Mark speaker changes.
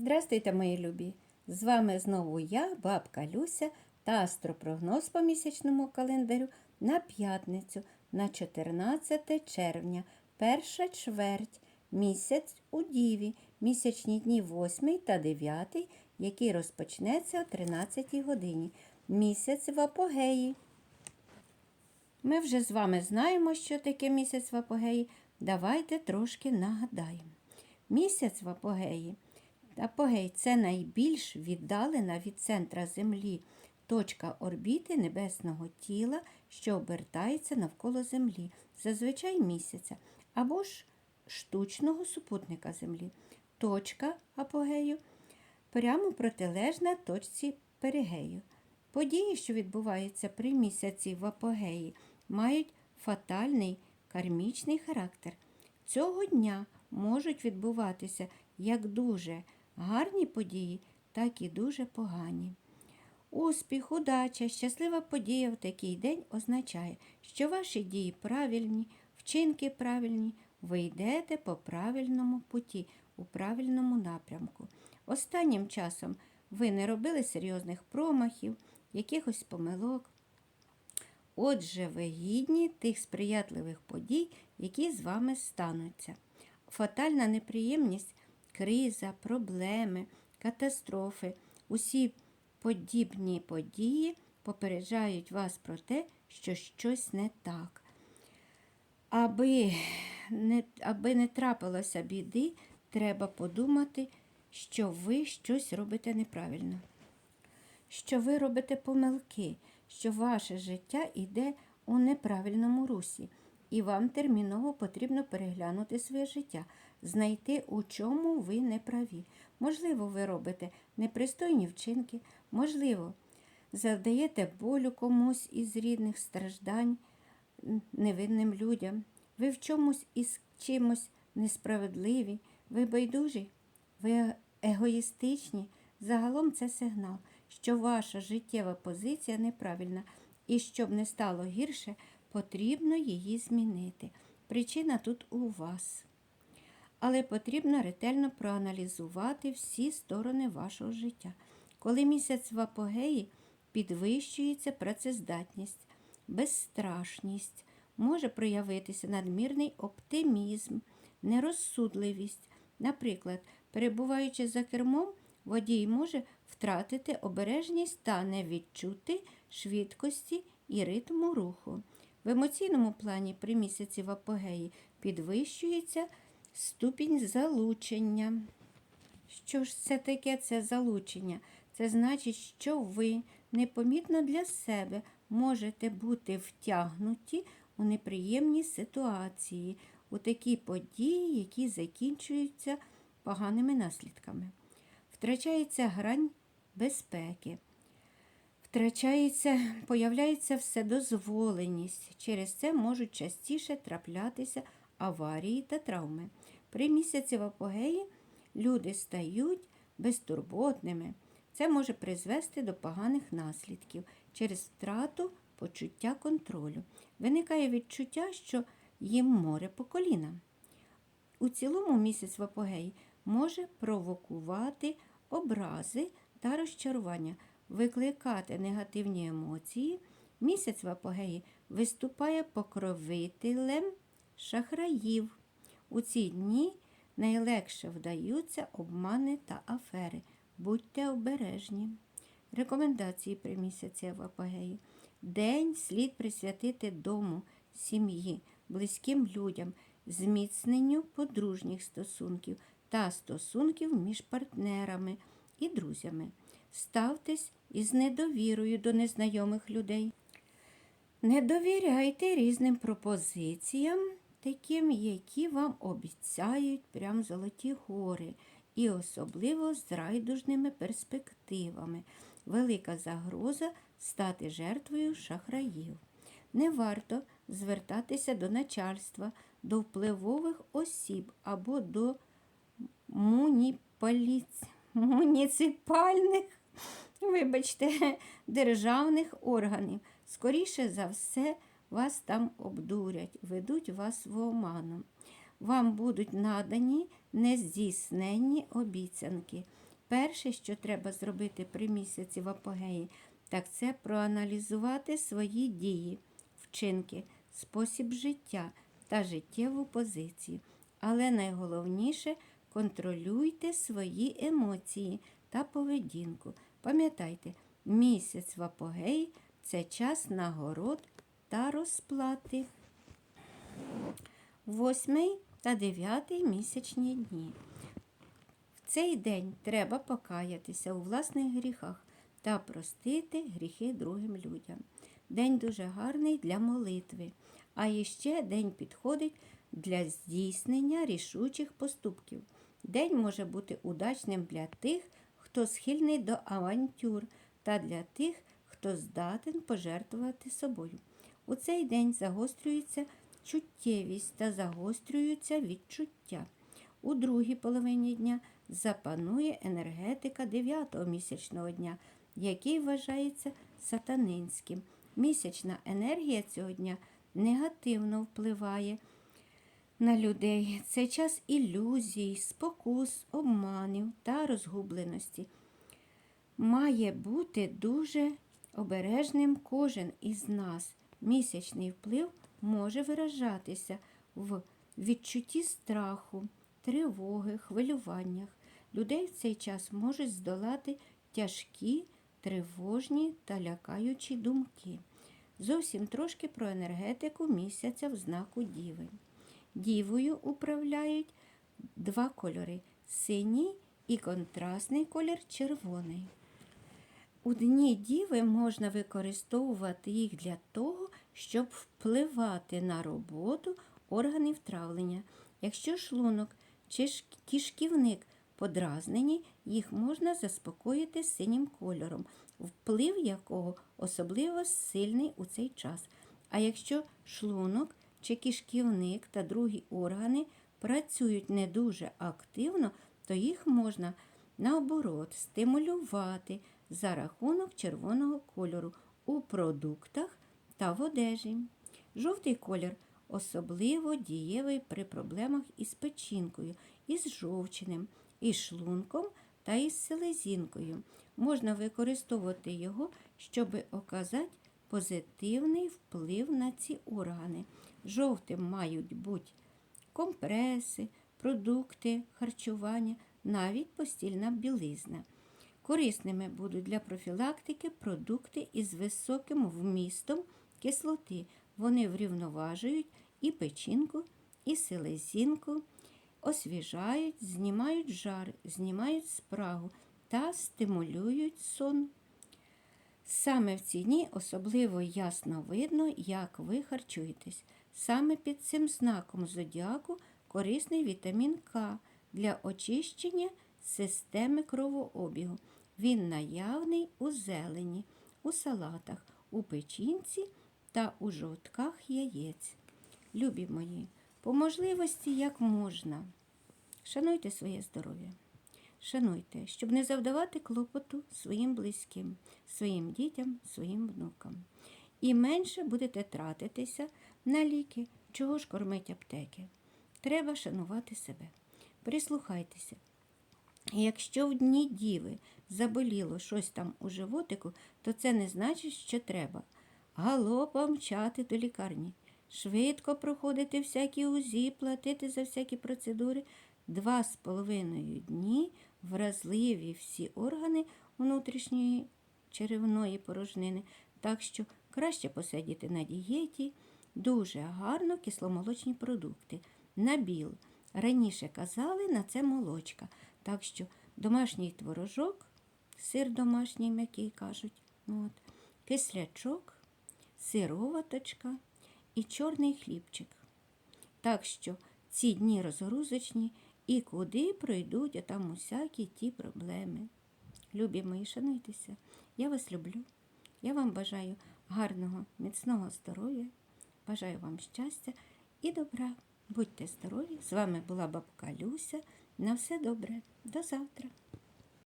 Speaker 1: Здрастуйте, мої любі! З вами знову я, бабка Люся та астропрогноз по місячному календарю на п'ятницю на 14 червня, перша чверть, місяць у Діві, місячні дні 8 та 9, який розпочнеться о 13 годині, місяць в апогеї. Ми вже з вами знаємо, що таке місяць в апогеї. Давайте трошки нагадаємо. Місяць в апогеї. Апогей це найбільш віддалена від центра Землі точка орбіти небесного тіла, що обертається навколо Землі, зазвичай місяця, або ж штучного супутника Землі. Точка апогею прямо протилежна точці перигею. Події, що відбуваються при місяці в апогеї, мають фатальний кармічний характер. Цього дня можуть відбуватися як дуже гарні події, так і дуже погані. Успіх, удача, щаслива подія в такий день означає, що ваші дії правильні, вчинки правильні, ви йдете по правильному путі, у правильному напрямку. Останнім часом ви не робили серйозних промахів, якихось помилок. Отже, ви гідні тих сприятливих подій, які з вами стануться. Фатальна неприємність, криза, проблеми, катастрофи, усі подібні події попереджають вас про те, що щось не так. Аби не, аби не трапилося біди, треба подумати, що ви щось робите неправильно, що ви робите помилки, що ваше життя йде у неправильному русі, і вам терміново потрібно переглянути своє життя, знайти, у чому ви не праві. Можливо, ви робите непристойні вчинки, можливо, завдаєте болю комусь із рідних страждань невинним людям. Ви в чомусь із чимось несправедливі, ви байдужі, ви егоїстичні. Загалом це сигнал, що ваша життєва позиція неправильна, і щоб не стало гірше, потрібно її змінити. Причина тут у вас. Але потрібно ретельно проаналізувати всі сторони вашого життя. Коли місяць в апогеї підвищується працездатність, безстрашність, може проявитися надмірний оптимізм, нерозсудливість. Наприклад, перебуваючи за кермом, водій може втратити обережність та не відчути швидкості і ритму руху. В емоційному плані при місяці в апогеї підвищується ступінь залучення. Що ж це таке це залучення? Це значить, що ви непомітно для себе можете бути втягнуті у неприємні ситуації, у такі події, які закінчуються поганими наслідками. Втрачається грань безпеки, втрачається, появляється вседозволеність. Через це можуть частіше траплятися аварії та травми. При місяці в апогеї люди стають безтурботними. Це може призвести до поганих наслідків через втрату почуття контролю. Виникає відчуття, що їм море по колінам. У цілому місяць в апогеї може провокувати образи та розчарування, викликати негативні емоції. Місяць в апогеї виступає покровителем шахраїв. У ці дні найлегше вдаються обмани та афери. Будьте обережні. Рекомендації при місяці в апогеї. День слід присвятити дому, сім'ї, близьким людям, зміцненню подружніх стосунків та стосунків між партнерами і друзями. Ставтесь із недовірою до незнайомих людей. Не довіряйте різним пропозиціям, таким, які вам обіцяють прям золоті гори, і особливо з райдужними перспективами. Велика загроза стати жертвою шахраїв. Не варто звертатися до начальства, до впливових осіб або до муніпаліць... муніципальних вибачте, державних органів. Скоріше за все, вас там обдурять, ведуть вас в оману. Вам будуть надані нездійсненні обіцянки. Перше, що треба зробити при місяці в апогеї, так це проаналізувати свої дії, вчинки, спосіб життя та життєву позицію. Але найголовніше контролюйте свої емоції та поведінку. Пам'ятайте, місяць в апогеї це час нагород та розплати. Восьмий та дев'ятий місячні дні. В цей день треба покаятися у власних гріхах та простити гріхи другим людям. День дуже гарний для молитви, а іще день підходить для здійснення рішучих поступків. День може бути удачним для тих, хто схильний до авантюр, та для тих, хто здатен пожертвувати собою. У цей день загострюється чуттєвість та загострюються відчуття. У другій половині дня запанує енергетика 9-го місячного дня, який вважається сатанинським. Місячна енергія цього дня негативно впливає на людей. Це час ілюзій, спокус, обманів та розгубленості. Має бути дуже обережним кожен із нас. Місячний вплив може виражатися в відчутті страху, тривоги, хвилюваннях. Людей в цей час можуть здолати тяжкі, тривожні та лякаючі думки. Зовсім трошки про енергетику місяця в знаку Діви. Дівою управляють два кольори синій і контрастний колір червоний. У дні діви можна використовувати їх для того, щоб впливати на роботу органів травлення. Якщо шлунок чи ж кишківник подразнені, їх можна заспокоїти синім кольором, вплив якого особливо сильний у цей час. А якщо шлунок чи кишківник та другі органи працюють не дуже активно, то їх можна наоборот стимулювати за рахунок червоного кольору у продуктах та в одежі. Жовтий колір особливо дієвий при проблемах із печінкою, із жовчним, із шлунком та із селезінкою. Можна використовувати його, щоб оказати позитивний вплив на ці органи. Жовтим мають бути компреси, продукти, харчування, навіть постільна білизна. Корисними будуть для профілактики продукти із високим вмістом кислоти. Вони врівноважують і печінку, і селезінку, освіжають, знімають жар, знімають спрагу та стимулюють сон. Саме в ці дні особливо ясно видно, як ви харчуєтесь. Саме під цим знаком зодіаку корисний вітамін К для очищення системи кровообігу. Він наявний у зелені, у салатах, у печінці та у жовтках яєць. Любі мої, по можливості як можна. Шануйте своє здоров'я. Шануйте, щоб не завдавати клопоту своїм близьким, своїм дітям, своїм внукам. І менше будете тратитися на ліки, чого ж кормить аптеки. Треба шанувати себе. Прислухайтеся. Якщо в дні діви заболіло щось там у животику, то це не значить, що треба галопом мчати до лікарні, швидко проходити всякі УЗІ, платити за всякі процедури. Два з половиною дні вразливі всі органи внутрішньої черевної порожнини, так що краще посидіти на дієті, дуже гарно кисломолочні продукти. Набіл. Раніше казали на це молочка. Так що домашній творожок, сир домашній, м'який кажуть, от, кислячок, сироваточка і чорний хлібчик. Так що ці дні розгрузочні і куди пройдуть а там усякі ті проблеми. Любі мої, шануйтеся, я вас люблю. Я вам бажаю гарного, міцного здоров'я, бажаю вам щастя і добра. Будьте здорові! З вами була бабка Люся. На все добре. До завтра.